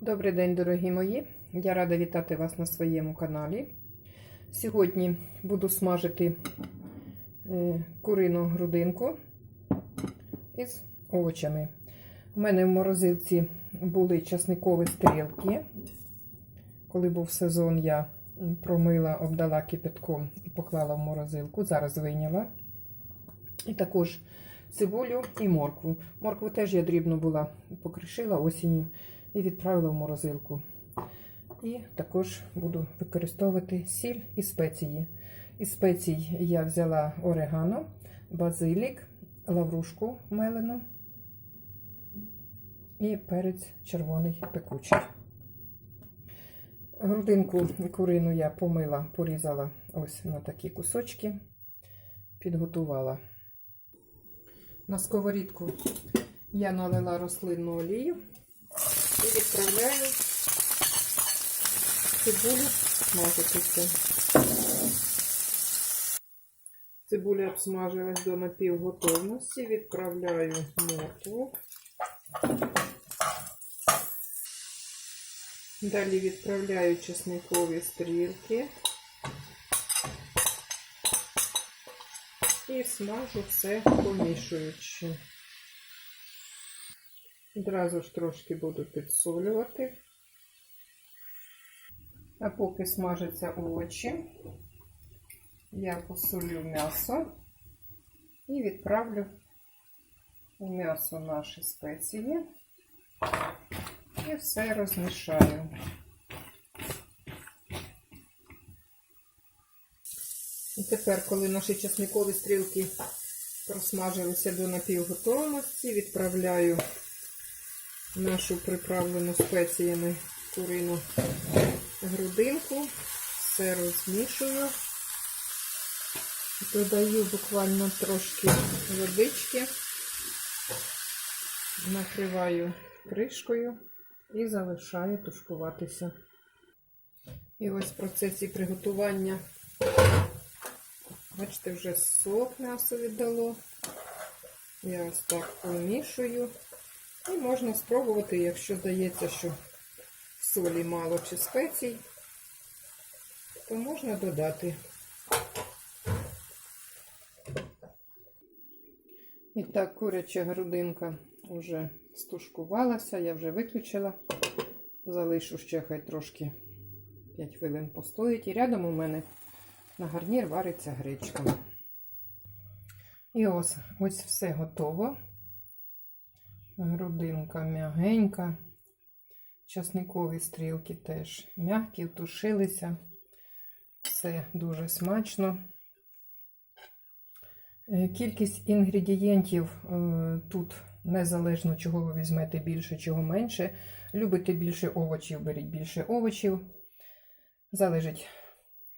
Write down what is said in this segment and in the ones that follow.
Добрий день, дорогі мої! Я рада вітати вас на своєму каналі. Сьогодні буду смажити е, курину грудинку із овочами. У мене в морозилці були часникові стрілки. Коли був сезон, я промила, обдала кипятком і поклала в морозилку. Зараз вийняла. І також цибулю і моркву. Моркву теж я дрібно була покришила осінню і відправила в морозилку. І також буду використовувати сіль і спеції. Із спецій я взяла орегано, базилік, лаврушку мелену і перець червоний пекучий. Грудинку курину я помила, порізала ось на такі кусочки, підготувала. На сковорідку я налила рослинну олію і відправляю цибулю смажитися. Цибуля обсмажилась до напівготовності, відправляю моркву. Далі відправляю чесникові стрілки і смажу все помішуючи. Одразу ж трошки буду підсолювати. А поки смажаться овочі, я посолю м'ясо і відправлю у м'ясо наші спеції і все розмішаю. І тепер, коли наші чесникові стрілки просмажилися до напівготовності, відправляю нашу приправлену спеціями курину грудинку, все розмішую, додаю буквально трошки водички, накриваю кришкою і залишаю тушкуватися. І ось в процесі приготування, бачите, вже сок м'ясо віддало. Я ось так помішую. І можна спробувати, якщо здається, що солі мало чи спецій, то можна додати. І так, куряча грудинка вже стушкувалася, я вже виключила. Залишу ще хай трошки 5 хвилин постоїть. І рядом у мене на гарнір вариться гречка. І ось ось все готово. Грудинка м'ягенька. Часникові стрілки теж м'які, тушилися. Все дуже смачно. Е, Кількість інгредієнтів е, тут незалежно, чого ви візьмете більше, чого менше. Любите більше овочів, беріть більше овочів. Залежить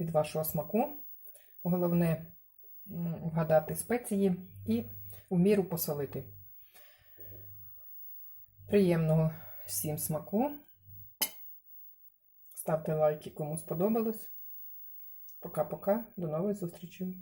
від вашого смаку. Головне вгадати спеції і у міру посолити. Приємного всім смаку. Ставте лайки, кому сподобалось. Пока-пока. До нових зустрічей.